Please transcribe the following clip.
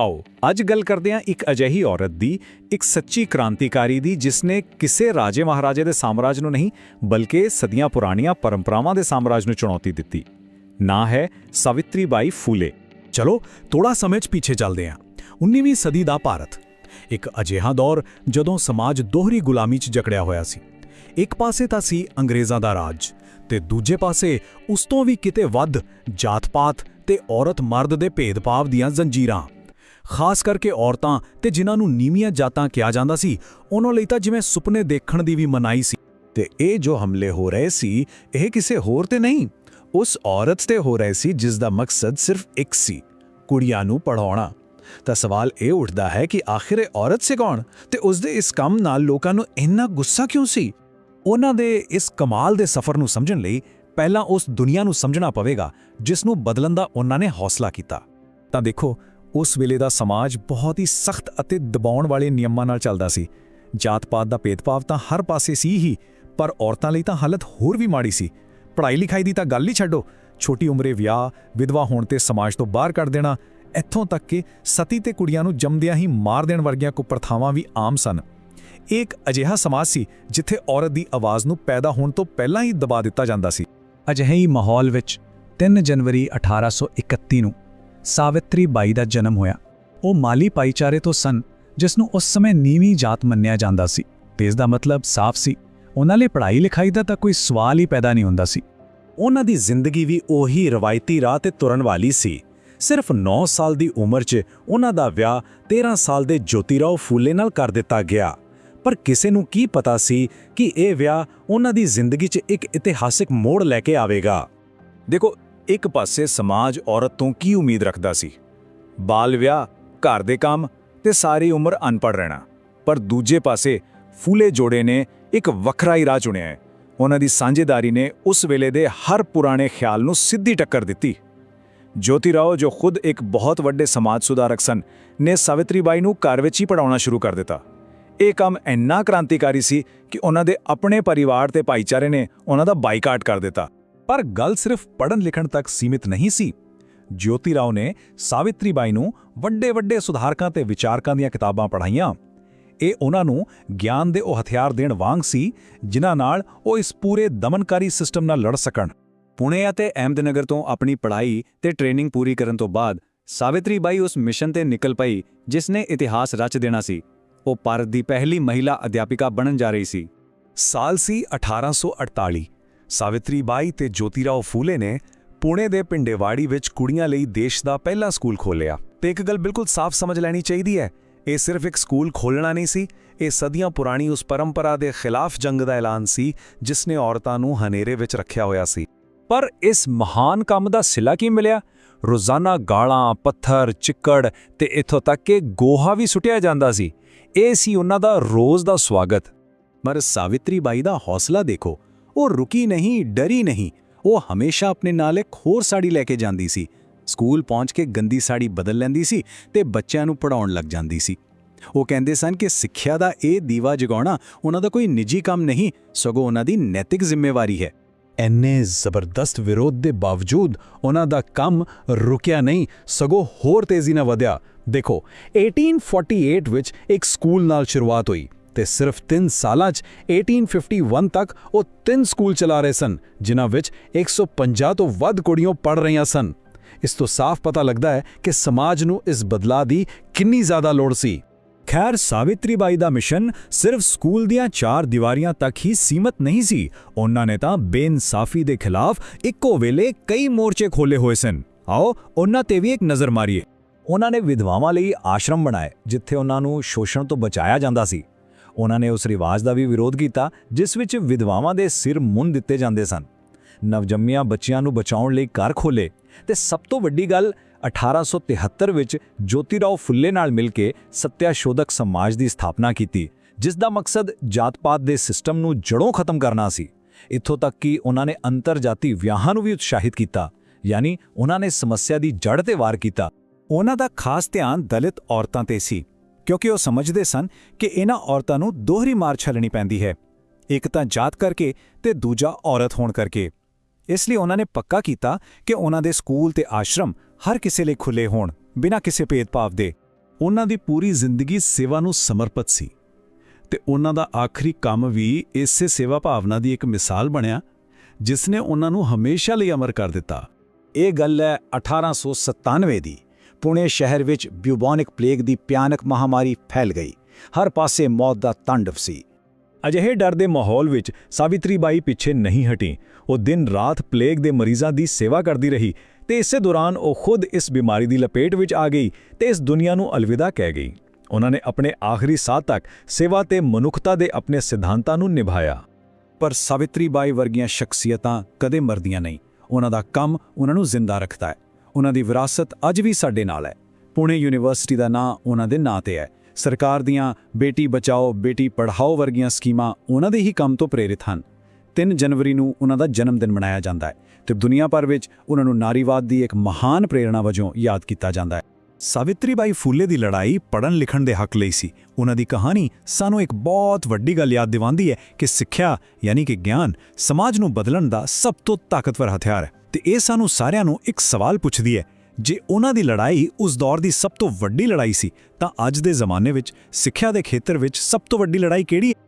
ਆਓ, ਅੱਜ ਗੱਲ ਕਰਦੇ ਹਾਂ ਇੱਕ ਅਜਿਹੀ ਔਰਤ ਦੀ, ਇੱਕ ਸੱਚੀ ਕ੍ਰਾਂਤੀਕਾਰੀ ਦੀ, ਜਿਸ ਨੇ ਕਿਸੇ ਰਾਜੇ ਮਹਾਰਾਜੇ ਦੇ ਸਾਮਰਾਜ ਨੂੰ ਨਹੀਂ, ਬਲਕਿ ਸਦੀਆਂ ਪੁਰਾਣੀਆਂ ਪਰੰਪਰਾਵਾਂ ਦੇ ਸਾਮਰਾਜ ਨੂੰ ਚੁਣੌਤੀ ਦਿੱਤੀ। ਨਾ ਹੈ ਸਾਵਿਤਰੀ ਬਾਈ ਫੂਲੇ। ਚਲੋ ਥੋੜਾ ਸਮੇਂ 'ਚ ਪਿੱਛੇ ਚੱਲਦੇ ਹਾਂ। 19ਵੀਂ ਸਦੀ ਦਾ ਭਾਰਤ। ਇੱਕ ਅਜਿਹਾ ਦੌਰ ਜਦੋਂ ਸਮਾਜ ਦੋਹਰੀ ਗੁਲਾਮੀ 'ਚ ਜਕੜਿਆ ਹੋਇਆ ਸੀ। ਇੱਕ ਪਾਸੇ ਤਾਂ ਸੀ ਅੰਗਰੇਜ਼ਾਂ ਦਾ ਰਾਜ, ਤੇ ਦੂਜੇ ਪਾਸੇ ਉਸ ਤੋਂ ਵੀ ਕਿਤੇ ਵੱਧ ਜਾਤ-ਪਾਤ ਤੇ ਔਰਤ-ਮਰਦ ਦੇ ਭੇਦਭਾਵ ਦੀਆਂ ਜ਼ੰਜੀਰਾਂ। ਖਾਸ ਕਰਕੇ ਔਰਤਾਂ ਤੇ ਜਿਨ੍ਹਾਂ ਨੂੰ ਨੀਵੀਆਂ ਜਾਤਾਂ ਕਿਹਾ ਜਾਂਦਾ ਸੀ, ਉਹਨਾਂ ਲਈ ਤਾਂ ਜਿਵੇਂ ਸੁਪਨੇ ਦੇਖਣ ਦੀ ਵੀ ਮਨਾਈ ਸੀ। ਤੇ ਇਹ ਜੋ ਹਮਲੇ ਹੋ ਰਹੇ ਸੀ, ਇਹ ਕਿਸੇ ਹੋਰ ਤੇ ਨਹੀਂ, ਉਸ ਔਰਤ ਤੇ ਹੋ ਰਹੇ ਸੀ ਜਿਸ ਦਾ ਮਕਸਦ ਸਿਰਫ ਇੱਕ ਸੀ, ਕੁੜੀਆਂ ਨੂੰ ਪੜਾਉਣਾ ਤਾਂ ਸਵਾਲ ਇਹ ਉੱਠਦਾ ਹੈ ਕਿ ਆਖਿਰ ਇਹ ਔਰਤ ਸੀ ਕੌਣ ਤੇ ਉਸ ਦੇ ਇਸ ਕੰਮ ਨਾਲ ਲੋਕਾਂ ਨੂੰ ਇੰਨਾ ਗੁੱਸਾ ਕਿਉਂ ਸੀ? ਉਹਨਾਂ ਦੇ ਇਸ ਕਮਾਲ ਦੇ ਸਫ਼ਰ ਨੂੰ ਸਮਝਣ ਲਈ ਪਹਿਲਾਂ ਉਸ ਦੁਨੀਆ ਨੂੰ ਸਮਝਣਾ ਪਵੇਗਾ, ਜਿਸ ਨੂੰ ਬਦਲਣ ਦਾ ਉਹਨਾਂ ਨੇ ਹੌਸਲਾ ਕੀਤਾ। ਤਾਂ ਦੇਖੋ ਉਸ ਵੇਲੇ ਦਾ ਸਮਾਜ ਬਹੁਤ ਹੀ ਸਖਤ ਅਤੇ ਦਬਾਉਣ ਵਾਲੇ ਨਿਯਮਾਂ ਨਾਲ ਚੱਲਦਾ ਸੀ। ਜਾਤ-ਪਾਤ ਦਾ ਭੇਦਭਾਵ ਤਾਂ ਹਰ ਪਾਸੇ ਸੀ ਹੀ, ਪਰ ਔਰਤਾਂ ਲਈ ਤਾਂ ਹਾਲਤ ਹੋਰ ਵੀ ਮਾੜੀ ਸੀ। ਪੜ੍ਹਾਈ ਲਿਖਾਈ ਦੀ ਤਾਂ ਗੱਲ ਹੀ ਛੱਡੋ। ਛੋਟੀ ਉਮਰੇ ਵਿਆਹ, ਵਿਧਵਾ ਹੋਣ ਤੇ ਸਮਾਜ ਤੋਂ ਬਾਹਰ ਕੱਢ ਦੇਣਾ, ਇੱਥੋਂ ਤੱਕ ਕਿ ਸਤੀ ਤੇ ਕੁੜੀਆਂ ਨੂੰ ਜੰਮਦਿਆਂ ਹੀ ਮਾਰ ਦੇਣ ਵਰਗੀਆਂ ਕੁਪਰਥਾਵਾਂ ਵੀ ਆਮ ਸਨ। ਇਹ ਇੱਕ ਅਜਿਹਾ ਸਮਾਜ ਸੀ ਜਿੱਥੇ ਔਰਤ ਦੀ ਆਵਾਜ਼ ਨੂੰ ਪੈਦਾ ਹੋਣ ਤੋਂ ਪਹਿਲਾਂ ਹੀ ਦਬਾ ਦਿੱਤਾ ਜਾਂਦਾ ਸੀ। ਅਜਿਹੇ ਹੀ ਮਾਹੌਲ ਵਿੱਚ 3 ਜਨਵਰੀ 1831 ਨੂੰ ਸਾਵਿਤਰੀ ਬਾਈ ਦਾ ਜਨਮ ਹੋਇਆ। ਉਹ ਮਾਲੀ ਭਾਈਚਾਰੇ ਤੋਂ ਸਨ ਜਿਸ ਨੂੰ ਉਸ ਸਮੇਂ ਨੀਵੀਂ ਜਾਤ ਮੰਨਿਆ ਜਾਂਦਾ ਸੀ। ਤੇ ਇਸ ਦਾ ਮਤਲਬ ਸਾਫ਼ ਸੀ, ਉਹਨਾਂ ਲਈ ਪੜ੍ਹਾਈ ਲਿਖਾਈ ਦਾ ਤਾਂ ਕੋਈ ਸਵਾਲ ਹੀ ਪੈਦਾ ਨਹੀਂ ਹੁੰਦਾ ਸੀ। ਉਹਨਾਂ ਦੀ ਜ਼ਿੰਦਗੀ ਵੀ ਉਹੀ ਰਵਾਇਤੀ ਰਾਹ ਤੇ ਤੁਰਨ ਵਾਲੀ ਸੀ। ਸਿਰਫ 9 ਸਾਲ ਦੀ ਉਮਰ 'ਚ ਉਹਨਾਂ ਦਾ ਵਿਆਹ 13 ਸਾਲ ਦੇ ਜੋਤੀਰਾਓ ਫੂਲੇ ਨਾਲ ਕਰ ਦਿੱਤਾ ਗਿਆ। ਪਰ ਕਿਸੇ ਨੂੰ ਕੀ ਪਤਾ ਸੀ ਕਿ ਇਹ ਵਿਆਹ ਉਹਨਾਂ ਦੀ ਜ਼ਿੰਦਗੀ 'ਚ ਇੱਕ ਇਤਿਹਾਸਿਕ ਮੋੜ ਲੈ ਕੇ ਆਵੇਗਾ। ਦੇਖੋ ਇੱਕ ਪਾਸੇ ਸਮਾਜ ਔਰਤ ਤੋਂ ਕੀ ਉਮੀਦ ਰੱਖਦਾ ਸੀ? ਬਾਲ ਵਿਆਹ, ਘਰ ਦੇ ਕੰਮ ਤੇ ਸਾਰੀ ਉਮਰ ਅਨਪੜ੍ਹ ਰਹਿਣਾ। ਪਰ ਦੂਜੇ ਪਾਸੇ ਫੂਲੇ ਜੋੜੇ ਨੇ ਇੱਕ ਵੱਖਰਾ ਹੀ ਰਾਹ ਚੁਣਿਆ ਹੈ। ਉਹਨਾਂ ਦੀ ਸਾਂਝੇਦਾਰੀ ਨੇ ਉਸ ਵੇਲੇ ਦੇ ਹਰ ਪੁਰਾਣੇ ਖਿਆਲ ਨੂੰ ਸਿੱਧੀ ਟੱਕਰ ਦਿੱਤੀ। ਜੋਤੀ ਰਾਓ ਜੋ ਖੁਦ ਇੱਕ ਬਹੁਤ ਵੱਡੇ ਸਮਾਜ ਸੁਧਾਰਕ ਸਨ, ਨੇ ਸਾਵਿਤਰੀ ਬਾਈ ਨੂੰ ਘਰ ਵਿੱਚ ਹੀ ਪੜਾਉਣਾ ਸ਼ੁਰੂ ਕਰ ਦਿੱਤਾ। ਇਹ ਕੰਮ ਇੰਨਾ ਕ੍ਰਾਂਤੀਕਾਰੀ ਸੀ ਕਿ ਉਹਨਾਂ ਦੇ ਆਪਣੇ ਪਰਿਵਾਰ ਤੇ ਭਾਈਚਾਰੇ ਨੇ ਉਹਨਾਂ ਦਾ ਬਾਈਕਾਟ ਕਰ ਦਿੱਤਾ। ਪਰ ਗੱਲ ਸਿਰਫ ਪੜ੍ਹਨ ਲਿਖਣ ਤੱਕ ਸੀਮਿਤ ਨਹੀਂ ਸੀ। ਜੋਤੀ ਰਾਓ ਨੇ ਸਾਵਿਤਰੀ ਬਾਈ ਨੂੰ ਵੱਡੇ ਵੱਡੇ ਸੁਧਾਰਕਾਂ ਤੇ ਵਿਚਾਰਕਾਂ ਦੀਆਂ ਕਿਤਾਬਾਂ ਪੜ੍ਹਾਈਆਂ। ਇਹ ਉਹਨਾਂ ਨੂੰ ਗਿਆਨ ਦੇ ਉਹ ਹਥਿਆਰ ਦੇਣ ਵਾਂਗ ਸੀ, ਜਿਨ੍ਹਾਂ ਨਾਲ ਉਹ ਇਸ ਪੂਰੇ ਦਮਨਕਾਰੀ ਸਿਸਟਮ ਨਾਲ ਲੜ ਸਕਣ। ਪੁਣੇ ਅਤੇ ਅਹਿਮਦਨਗਰ ਤੋਂ ਆਪਣੀ ਪੜ੍ਹਾਈ ਤੇ ਟ੍ਰੇਨਿੰਗ ਪੂਰੀ ਕਰਨ ਤੋਂ ਬਾਅਦ ਸਾਵਿਤਰੀ ਬਾਈ ਉਸ ਮਿਸ਼ਨ ਤੇ ਨਿਕਲ ਪਈ, ਜਿਸ ਨੇ ਇਤਿਹਾਸ ਰਚ ਦੇਣਾ ਸੀ। ਉਹ ਭਾਰਤ ਦੀ ਪਹਿਲੀ ਮਹਿਲਾ ਅਧਿਆਪਿਕਾ ਬਣਨ ਜਾ ਰਹੀ ਸੀ। ਸਾਲ ਸੀ 1848 ਸਾਵਿਤਰੀ ਬਾਈ ਤੇ ਜੋਤੀਰਾਓ ਫੂਲੇ ਨੇ ਪੁਣੇ ਦੇ ਪਿੰਡੇਵਾੜੀ ਵਿੱਚ ਕੁੜੀਆਂ ਲਈ ਦੇਸ਼ ਦਾ ਪਹਿਲਾ ਸਕੂਲ ਖੋਲ੍ਹਿਆ। ਤੇ ਇੱਕ ਗੱਲ ਬਿਲਕੁਲ ਸਾਫ਼ ਸਮਝ ਲੈਣੀ ਚਾਹੀਦੀ ਹੈ, ਇਹ ਸਿਰਫ ਇੱਕ ਸਕੂਲ ਖੋਲ੍ਹਣਾ ਨਹੀਂ ਸੀ, ਇਹ ਸਦੀਆਂ ਪੁਰਾਣੀ ਉਸ ਪਰੰਪਰਾ ਦੇ ਖਿਲਾਫ ਜੰਗ ਦਾ ਐਲਾਨ ਸੀ, ਜਿਸ ਨੇ ਔਰਤਾਂ ਨੂੰ ਹਨੇਰੇ ਵਿੱਚ ਰੱਖਿਆ ਹੋਇਆ ਸੀ। ਪਰ ਇਸ ਮਹਾਨ ਕੰਮ ਦਾ ਸਿਲਾ ਕੀ ਮਿਲਿਆ? ਰੋਜ਼ਾਨਾ ਗਾਲਾਂ, ਪੱਥਰ, ਚਿੱਕੜ ਤੇ ਇੱਥੋਂ ਤੱਕ ਕਿ ਗੋਹਾ ਵੀ ਸੁੱਟਿਆ ਜਾਂਦਾ ਸੀ। ਇਹ ਸੀ ਉਹਨਾਂ ਦਾ ਰੋਜ਼ ਦਾ ਸਵਾਗਤ। ਪਰ ਸਾਵਿਤਰੀ ਬਾਈ ਦਾ ਹੌਸਲਾ ਦੇਖੋ ਉਹ ਰੁਕੀ ਨਹੀਂ, ਡਰੀ ਨਹੀਂ। ਉਹ ਹਮੇਸ਼ਾ ਆਪਣੇ ਨਾਲ ਇੱਕ ਹੋਰ ਸਾੜੀ ਲੈ ਕੇ ਜਾਂਦੀ ਸੀ। ਸਕੂਲ ਪਹੁੰਚ ਕੇ ਗੰਦੀ ਸਾੜੀ ਬਦਲ ਲੈਂਦੀ ਸੀ ਤੇ ਬੱਚਿਆਂ ਨੂੰ ਪੜਾਉਣ ਲੱਗ ਜਾਂਦੀ ਸੀ। ਉਹ ਕਹਿੰਦੇ ਸਨ ਕਿ ਸਿੱਖਿਆ ਦਾ ਇਹ ਦੀਵਾ ਜਗਾਉਣਾ ਉਹਨਾਂ ਦਾ ਕੋਈ ਨਿੱਜੀ ਕੰਮ ਨਹੀਂ, ਸਗੋਂ ਉਹਨਾਂ ਦੀ ਨੈਤਿਕ ਜ਼ਿੰਮੇਵਾਰੀ ਹੈ। ਐਨੇ ਜ਼ਬਰਦਸਤ ਵਿਰੋਧ ਦੇ ਬਾਵਜੂਦ ਉਹਨਾਂ ਦਾ ਕੰਮ ਰੁਕਿਆ ਨਹੀਂ, ਸਗੋਂ ਹੋਰ ਤੇਜ਼ੀ ਨਾਲ ਵਧਿਆ। ਦੇਖੋ 1848 ਵਿੱਚ ਇੱਕ ਸਕੂਲ ਨਾਲ ਸ਼ੁਰੂਆਤ ਹੋਈ। ਤੇ ਸਿਰਫ 3 ਸਾਲਾਂ 'ਚ 1851 ਤੱਕ ਉਹ ਤਿੰਨ ਸਕੂਲ ਚਲਾ ਰਹੇ ਸਨ, ਜਿਨ੍ਹਾਂ ਵਿੱਚ 150 ਤੋਂ ਵੱਧ ਕੁੜੀਆਂ ਪੜ੍ਹ ਰਹੀਆਂ ਸਨ। ਇਸ ਤੋਂ ਸਾਫ਼ ਪਤਾ ਲੱਗਦਾ ਹੈ ਕਿ ਸਮਾਜ ਨੂੰ ਇਸ ਬਦਲਾਅ ਦੀ ਕਿੰਨੀ ਜ਼ਿਆਦਾ ਲੋੜ ਸੀ। ਖੈਰ, ਸਾਵਿਤਰੀਬਾਈ ਦਾ ਮਿਸ਼ਨ ਸਿਰਫ ਸਕੂਲ ਦੀਆਂ ਚਾਰ ਦੀਵਾਰੀਆਂ ਤੱਕ ਹੀ ਸੀਮਤ ਨਹੀਂ ਸੀ। ਉਹਨਾਂ ਨੇ ਤਾਂ ਬੇਇਨਸਾਫੀ ਦੇ ਖਿਲਾਫ ਇੱਕੋ ਵੇਲੇ ਕਈ ਮੋਰਚੇ ਖੋਲੇ ਹੋਏ ਸਨ। ਆਓ, ਉਹਨਾਂ ਤੇ ਵੀ ਇੱਕ ਨਜ਼ਰ ਮਾਰੀਏ। ਉਹਨਾਂ ਨੇ ਵਿਧਵਾਵਾਂ ਲਈ ਆਸ਼ਰਮ ਬਣਾਏ, ਜਿੱਥੇ ਉਹਨਾਂ ਨੂੰ ਸ਼ੋਸ਼ਣ ਤੋਂ ਬਚਾਇਆ ਜਾਂਦਾ ਸੀ। ਉਹਨਾਂ ਨੇ ਉਸ ਰਿਵਾਜ ਦਾ ਵੀ ਵਿਰੋਧ ਕੀਤਾ, ਜਿਸ ਵਿੱਚ ਵਿਧਵਾਵਾਂ ਦੇ ਸਿਰ ਮੁੰਨ ਦਿੱਤੇ ਜਾਂਦੇ ਸਨ। ਨਵਜੰਮੀਆਂ ਬੱਚਿਆਂ ਨੂੰ ਬਚਾਉਣ ਲਈ ਘਰ ਖੋਲੇ ਤੇ ਸਭ ਤੋਂ ਵੱਡੀ ਗੱਲ 1873 ਵਿੱਚ ਜੋਤੀਰਾਓ ਫੁੱਲੇ ਨਾਲ ਮਿਲ ਕੇ ਸੱਤਿਆਸ਼ੋਧਕ ਸਮਾਜ ਦੀ ਸਥਾਪਨਾ ਕੀਤੀ, ਜਿਸ ਦਾ ਮਕਸਦ ਜਾਤ-ਪਾਤ ਦੇ ਸਿਸਟਮ ਨੂੰ ਜੜੋਂ ਖਤਮ ਕਰਨਾ ਸੀ। ਇੱਥੋਂ ਤੱਕ ਕਿ ਉਹਨਾਂ ਨੇ ਅੰਤਰਜਾਤੀ ਵਿਆਹਾਂ ਨੂੰ ਵੀ ਉਤਸ਼ਾਹਿਤ ਕੀਤਾ, ਯਾਨੀ ਉਹਨਾਂ ਨੇ ਸਮੱਸਿਆ ਦੀ ਜੜ ਤੇ ਵਾਰ ਕੀਤਾ। ਉਹਨਾਂ ਦਾ ਖਾਸ ਧਿਆਨ ਦਲਿਤ ਔਰਤਾਂ ਤੇ ਸੀ। ਕਿਉਂਕਿ ਉਹ ਸਮਝਦੇ ਸਨ ਕਿ ਇਹਨਾਂ ਔਰਤਾਂ ਨੂੰ ਦੋਹਰੀ ਮਾਰ ਛੱਲਣੀ ਪੈਂਦੀ ਹੈ। ਇੱਕ ਤਾਂ ਜਾਤ ਕਰਕੇ ਤੇ ਦੂਜਾ ਔਰਤ ਹੋਣ ਕਰਕੇ। ਇਸ ਲਈ ਉਹਨਾਂ ਨੇ ਪੱਕਾ ਕੀਤਾ ਕਿ ਉਹਨਾਂ ਦੇ ਸਕੂਲ ਤੇ ਆਸ਼ਰਮ ਹਰ ਕਿਸੇ ਲਈ ਖੁੱਲੇ ਹੋਣ, ਬਿਨਾਂ ਕਿਸੇ ਭੇਦਭਾਵ ਦੇ। ਉਹਨਾਂ ਦੀ ਪੂਰੀ ਜ਼ਿੰਦਗੀ ਸੇਵਾ ਨੂੰ ਸਮਰਪਿਤ ਸੀ। ਤੇ ਉਹਨਾਂ ਦਾ ਆਖਰੀ ਕੰਮ ਵੀ ਇਸੇ ਸੇਵਾ ਭਾਵਨਾ ਦੀ ਇੱਕ ਮਿਸਾਲ ਬਣਿਆ ਜਿਸ ਨੇ ਉਹਨਾਂ ਨੂੰ ਹਮੇਸ਼ਾ ਲਈ ਅਮਰ ਕਰ ਦਿੱਤਾ। ਇਹ ਗੱਲ ਹੈ 1897 ਦੀ। ਪੁਣੇ ਸ਼ਹਿਰ ਵਿੱਚ ਬਿਊਬੋਨਿਕ ਪਲੇਗ ਦੀ ਭਿਆਨਕ ਮਹਾਮਾਰੀ ਫੈਲ ਗਈ। ਹਰ ਪਾਸੇ ਮੌਤ ਦਾ ਤਾਂਡਵ ਸੀ। ਅਜਿਹੇ ਡਰ ਦੇ ਮਾਹੌਲ ਵਿੱਚ ਸਾਵਿਤਰੀ ਬਾਈ ਪਿੱਛੇ ਨਹੀਂ ਹਟੀ। ਉਹ ਦਿਨ ਰਾਤ ਪਲੇਗ ਦੇ ਮਰੀਜ਼ਾਂ ਦੀ ਸੇਵਾ ਕਰਦੀ ਰਹੀ ਤੇ ਇਸੇ ਦੌਰਾਨ ਉਹ ਖੁਦ ਇਸ ਬਿਮਾਰੀ ਦੀ ਲਪੇਟ ਵਿੱਚ ਆ ਗਈ ਤੇ ਇਸ ਦੁਨੀਆ ਨੂੰ ਅਲਵਿਦਾ ਕਹਿ ਗਈ। ਉਹਨਾਂ ਨੇ ਆਪਣੇ ਆਖਰੀ ਸਾਹ ਤੱਕ ਸੇਵਾ ਤੇ ਮਨੁੱਖਤਾ ਦੇ ਆਪਣੇ ਸਿਧਾਂਤਾਂ ਨੂੰ ਨਿਭਾਇਆ। ਪਰ ਸਾਵਿਤਰੀ ਬਾਈ ਵਰਗੀਆਂ ਸ਼ਖਸੀਅਤਾਂ ਕਦੇ ਮਰਦੀਆਂ ਨਹੀਂ। ਉਹਨਾਂ ਦਾ ਕੰਮ ਉਹਨਾਂ ਨੂੰ ਜ਼ਿੰਦਾ ਰੱਖਦਾ ਹੈ। ਉਹਨਾਂ ਦੀ ਵਿਰਾਸਤ ਅੱਜ ਵੀ ਸਾਡੇ ਨਾਲ ਹੈ। ਪੁਣੇ ਯੂਨੀਵਰਸਿਟੀ ਦਾ ਨਾਂ ਉਹਨਾਂ ਦੇ ਨਾਂ ਤੇ ਹੈ। ਸਰਕਾਰ ਦੀਆਂ ਬੇਟੀ ਬਚਾਓ, ਬੇਟੀ ਪੜ੍ਹਾਓ ਵਰਗੀਆਂ ਸਕੀਮਾਂ ਉਹਨਾਂ ਦੇ ਹੀ ਕੰਮ ਤੋਂ ਪ੍ਰੇਰਿਤ ਹਨ। 3 ਜਨਵਰੀ ਨੂੰ ਉਹਨਾਂ ਦਾ ਜਨਮ ਦਿਨ ਮਨਾਇਆ ਜਾਂਦਾ ਹੈ ਤੇ ਦੁਨੀਆ ਭਰ ਵਿੱਚ ਉਹਨਾਂ ਨੂੰ ਨਾਰੀਵਾਦ ਦੀ ਇੱਕ ਮਹਾਨ ਪ੍ਰੇਰਣਾ ਵਜੋਂ ਯਾਦ ਕੀਤਾ ਜਾਂਦਾ ਹੈ। ਸਾਵਿਤਰੀ ਬਾਈ ਫੂਲੇ ਦੀ ਲੜਾਈ ਪੜਨ ਲਿਖਣ ਦੇ ਹੱਕ ਲਈ ਸੀ। ਉਹਨਾਂ ਦੀ ਕਹਾਣੀ ਸਾਨੂੰ ਇੱਕ ਬਹੁਤ ਵੱਡੀ ਗੱਲ ਯਾਦ ਦਿਵਾਉਂਦੀ ਹੈ ਕਿ ਸਿੱਖਿਆ ਯਾਨੀ ਕਿ ਗਿਆਨ ਸਮਾਜ ਨੂੰ ਬਦਲਣ ਦਾ ਸਭ ਤੋਂ ਤਾਕਤਵਰ ਹਥਿਆਰ ਹੈ। ਤੇ ਇਹ ਸਾਨੂੰ ਸਾਰਿਆਂ ਨੂੰ ਇੱਕ ਸਵਾਲ ਪੁੱਛਦੀ ਹੈ, ਜੇ ਉਹਨਾਂ ਦੀ ਲੜਾਈ ਉਸ ਦੌਰ ਦੀ ਸਭ ਤੋਂ ਵੱਡੀ ਲੜਾਈ ਸੀ, ਤਾਂ ਅੱਜ ਦੇ ਜ਼ਮਾਨੇ ਵਿੱਚ ਸਿੱਖਿਆ ਦੇ ਖੇਤਰ ਵਿੱਚ ਸਭ ਤੋਂ ਵੱਡੀ ਲੜਾਈ ਕਿਹੜੀ ਹੈ?